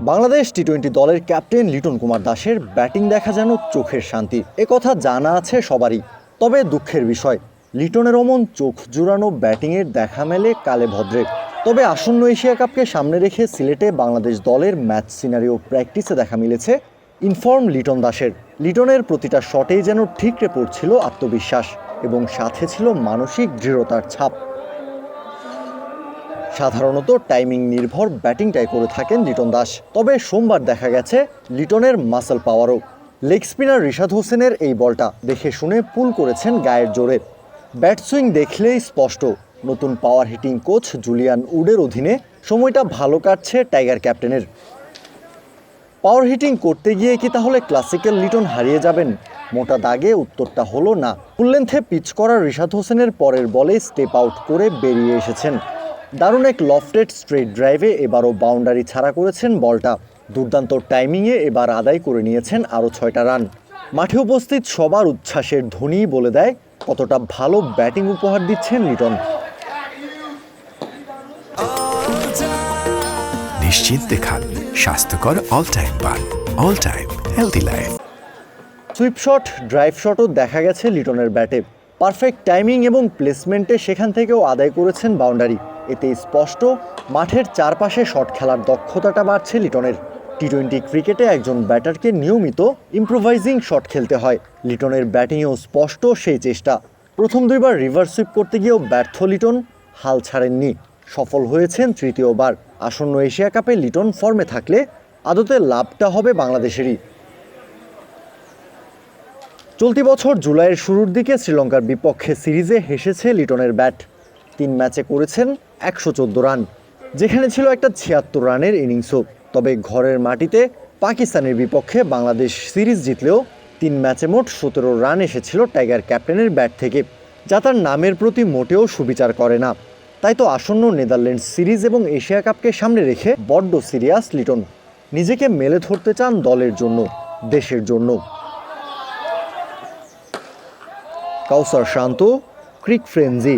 Bangladesh T twenty দলের captain Liton Kumar দাসের batting দেখা যেন চোখের শান্তি। কথা জানা আছে সবারই। তবে দুঃখের বিষয়, লিটনের অমন চোখ জুড়ানো ব্যাটিংয়ের দেখা মেলে কালে ভদ্রে। তবে আসন্ন এশিয়া কাপকে সামনে রেখে সিলেটে বাংলাদেশ দলের ম্যাচ সিনারিও প্র্যাকটিসে দেখা মিলেছে ইনফর্ম লিটন দাসের। লিটনের প্রতিটা শটেই যেন ঠিকরে পড়ছিল আত্মবিশ্বাস এবং সাথে ছিল মানসিক দৃঢ়তার ছাপ। সাধারণত টাইমিং নির্ভর ব্যাটিংটাই করে থাকেন লিটন দাস। তবে সোমবার দেখা গেছে লিটনের মাসেল পাওয়ারও লেগ স্পিনার রিশাদ হোসেনের এই বলটা দেখে শুনে পুল করেছেন গায়ের জোরে। ব্যাট সুইং দেখলেই স্পষ্ট। নতুন পাওয়ার হিটিং কোচ জুলিয়ান উডের অধীনে সময়টা ভালো কাটছে টাইগার ক্যাপ্টেনের পাওয়ার হিটিং করতে গিয়ে কি তাহলে ক্লাসিক্যাল লিটন হারিয়ে যাবেন? মোটা দাগে উত্তরটা হলো না। ফুললেন্থে পিচ করা রিশাদ হোসেনের পরের বলে স্টেপ আউট করে বেরিয়ে এসেছেন। দারুণ এক লফটেড স্ট্রেট ড্রাইভে এবারও বাউন্ডারি ছাড়া করেছেন বলটা। দুর্দান্ত টাইমিংয়ে এবার আদায় করে নিয়েছেন আরও ছয়টা রান মাঠে উপস্থিত সবার উচ্ছ্বাসের ধ্বনি বলে দেয় কতটা ভালো ব্যাটিং উপহার দিচ্ছেন লিটন। নিশ্চিন্তে খান স্বাস্থ্যকর অল টাইম পান all time healthy life sweep shot drive শটও দেখা গেছে লিটনের ব্যাটে। পারফেক্ট টাইমিং এবং প্লেসমেন্টে সেখান থেকেও আদায় করেছেন বাউন্ডারি এতে স্পষ্ট, মাঠের চারপাশে শট খেলার দক্ষতাটা বাড়ছে লিটনের। টি টোয়েন্টি ক্রিকেটে একজন ব্যাটারকে নিয়মিত ইম্প্রোভাইজিং শট খেলতে হয়। লিটনের ব্যাটিংয়েও স্পষ্ট সেই চেষ্টা। প্রথম দুইবার রিভার্স সুইপ করতে গিয়েও ব্যর্থ লিটন, হাল ছাড়েননি। সফল হয়েছেন তৃতীয়বার। আসন্ন এশিয়া কাপে লিটন ফর্মে থাকলে আদতে লাভটা হবে বাংলাদেশেরই। চলতি বছর জুলাইয়ের শুরুর দিকে শ্রীলঙ্কার বিপক্ষে সিরিজে হেসেছে লিটনের ব্যাট। তিন ম্যাচে করেছেন একশো চোদ্দ রান, যেখানে ছিল একটা ছিয়াত্তর রানের ইনিংসও। তবে ঘরের মাটিতে পাকিস্তানের বিপক্ষে বাংলাদেশ সিরিজ জিতলেও তিন ম্যাচে মোট সতেরো রান এসেছিল টাইগার ক্যাপ্টেনের ব্যাট থেকে, যা তার নামের প্রতি মোটেও সুবিচার করে না। তাই তো আসন্ন নেদারল্যান্ডস সিরিজ এবং এশিয়া কাপকে সামনে রেখে বড্ড সিরিয়াস লিটন। নিজেকে মেলে ধরতে চান দলের জন্য, দেশের জন্য। কাউসার শান্ত, ক্রিক ফ্রেঞ্জি